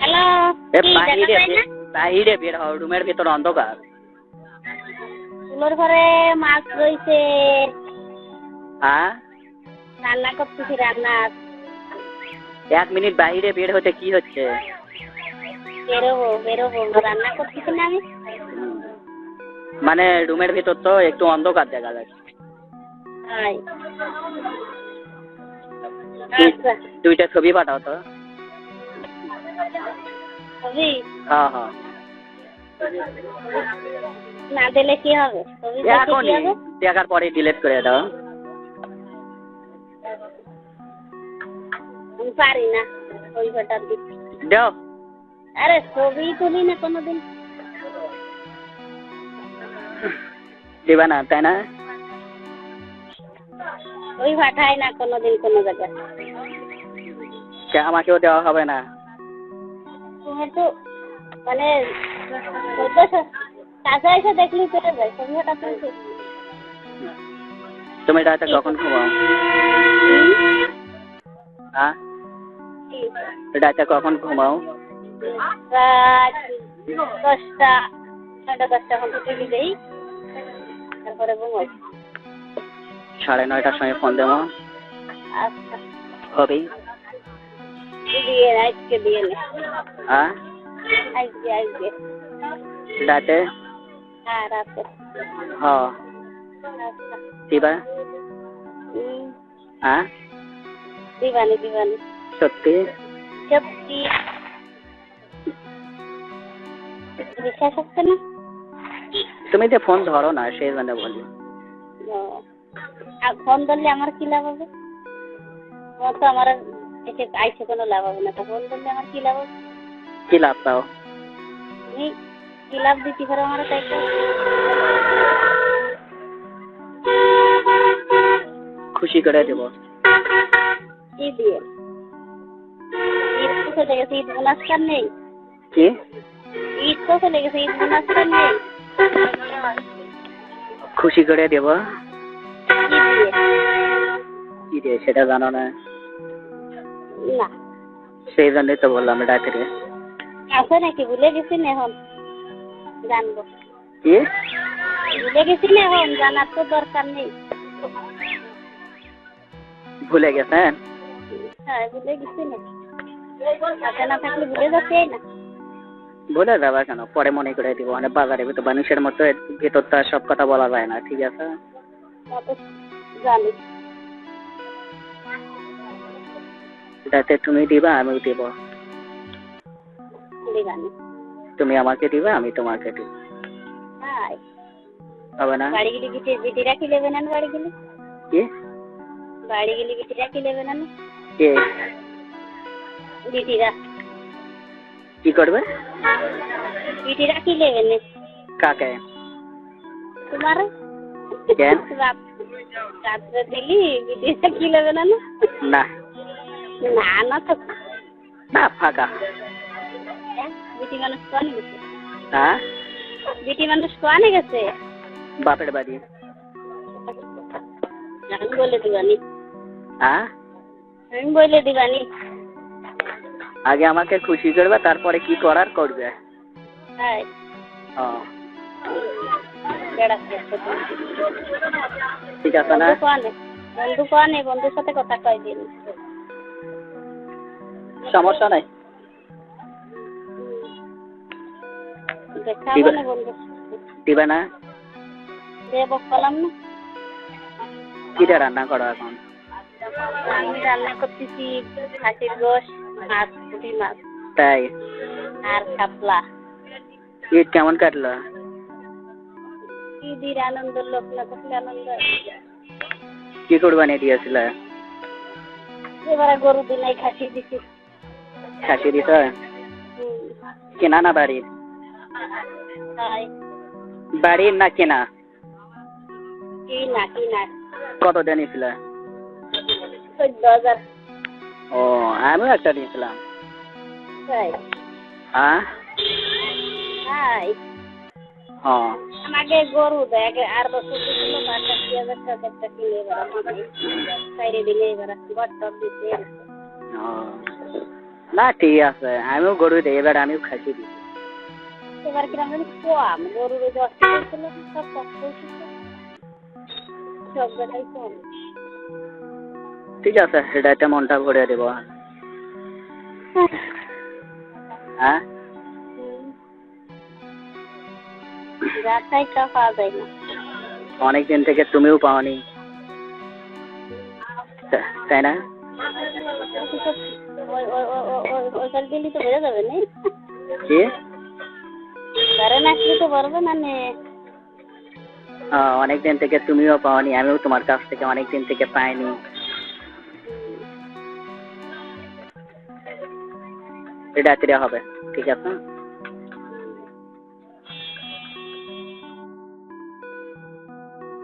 Hello এ বাহিরে বাহিরে বের হও রুমের ভিতর অন্ধকার। ঘরে মাছ রয়েছে হ্যাঁ? রান্না করতেছি রান্না। এক মিনিট বাইরে বের হতে কি হচ্ছে? বেরোবো বেরোবো রান্না করতেছি না আমি। মানে রুমের ভিতর তো একটু অন্ধকার দেখা যাচ্ছে। আচ্ছা। দুইটা ছবি পাঠাও তো। ছবি হ্যাঁ হ্যাঁ। না দিলে কি হবে? দেখে কি হবে? দেখার পরে ডিলিট করে দাও। আমি পারি না দিতে দাও। আরে ছবি তুলি না কোনোদিন। দিবা না তাই না? ওই পাঠাই না কোনোদিন কোনো জায়গায়। আমাকেও দেওয়া হবে না। তুমি তো মানে চোদ্দশো কাছে এসে দেখলি চলে যায় হঠাৎ তুলছি তুমি রাতে কখন ঘুমাও হ্যাঁ? রাতে কখন ঘুমাও? রাত দশটা সাড়ে দশটা এখন টিভি দেই তারপরে ঘুমাই সাড়ে নয়টার সময় ফোন দেবো। আচ্ছা। হবে আজকে হ্যাঁ? আজকে আজকে। রাতে? হ্যাঁ রাতে। হ্যাঁ দিবা? হ্যাঁ? দিবানি দিবানি। সত্যি? সত্যি। বিশ্বাস হচ্ছে না? তুমি যে ফোন ধরো না সেই জন্য বলি। আর ফোন ধরলে আমার কি লাভ হবে? তো আমার এসে আইসে কোনো লাভ হবে না। তো ফোন ধরলে আমার কি লাভ হবে? কি লাভ পাও তুমি কি লাভ দিচ্ছি ফের আমার তাই খুশি করে দেব। কি দিয়ে? ঈদ তো চলে গেছে ঈদ বোনাস কার নেই। কি? ঈদ তো চলে গেছে ঈদ বোনাস কার নেই। খুশি করে দেব। কি দিয়ে? কি রে সেটা জানো না। না। সেই জন্যই তো বললাম রাত্রে আছে নাকি ভুলে গেছি এখন। জানব। কি? ভুলে গেছি এখন জানার তো দরকার নেই। ভুলে গেছেন? হ্যাঁ ভুলে গেছি না। হাতে না থাকলে ভুলে যাচ্ছে না। ভুলে যাবা কেন? পরে মনে করে দিব। মানে বাজারে ভিতর মানুষের মতো ভিতর তো সব কথা বলা যায় না ঠিক আছে? জানি। রাতে তুমি দিবা আমিও দিব। তুমি আমাকে দিবা আমি তোমাকে দিব। হবে না? বাড়ি গেলে বিটি বিটি রাখি নেবে না বাড়ি গেলে? কি? বাড়ি গেলে বিটি রাখি নেবে না কে? বিটিরা কি করবে? বিটি রাখি নেবে না। কাকে? তোমার? কেন? রাত রাত্রে দিলি বিটি রাখি নেবে না না। না না তো। না ফাঁকা। হ্যাঁ, বিটি মানুষ কোয়ানে গেছে? হ্যাঁ? বিটি মানুষ কোয়ানে গেছে? বাপের বাড়ি। আমি বলে দিবানি। হ্যাঁ? আমি বলে দিবানি। আগে আমাকে খুশি করবে তারপরে কি করার করবে? হ্যাঁ ও। ঠিক আছে না? বন্ধু কোয়ানে? বন্ধুর সাথে কথা কয় দিন। সমস্যা নাই। দিবে না কলাম না। কিটা রান্না করো এখন? আমি রান্না করতেছি খাসির গোশ মাছ পুঁটি মাছ। তাই? আর কাতলা ঈদ কেমন কাটলো? ঈদের আনন্দ লোক না থাকলে আনন্দ। কি কোরবানি দিয়েছিল? এবারে গরু দিনাই খাসি দিছি। হুম, কেনা না বাড়ির? বাড়ির না কেনা? কত চোদ্দ হাজার ও আমিও একটা দিয়েছিলাম তাই হ্যাঁ? হ্যাঁ। গরু দেয় এবার দিলে। না ঠিক আছে। আমিও গরু দিই এবার আমিও খাসি দিই। এবার কিরম জানি কম গরুর ওই দশটা ছিল সব সব জায়গায় কম। ঠিক আছে সেটাতে মনটা ভরে দেবো। হ্যাঁ? হুম। যা চাই তা পাওয়া যায় না। অনেক দিন থেকে তুমিও পাওনি। তাই না? ওই ওই ওই ওই- ওই- ওইখান দিল্লি তো বেড়ে যাবে না? কি? কারণ আসলে তো পারবে না নে। অনেক দিন থেকে তুমিও পাওনি আমিও তোমার কাছ থেকে অনেক দিন থেকে পাইনি। রাত্রে হবে ঠিক আছে?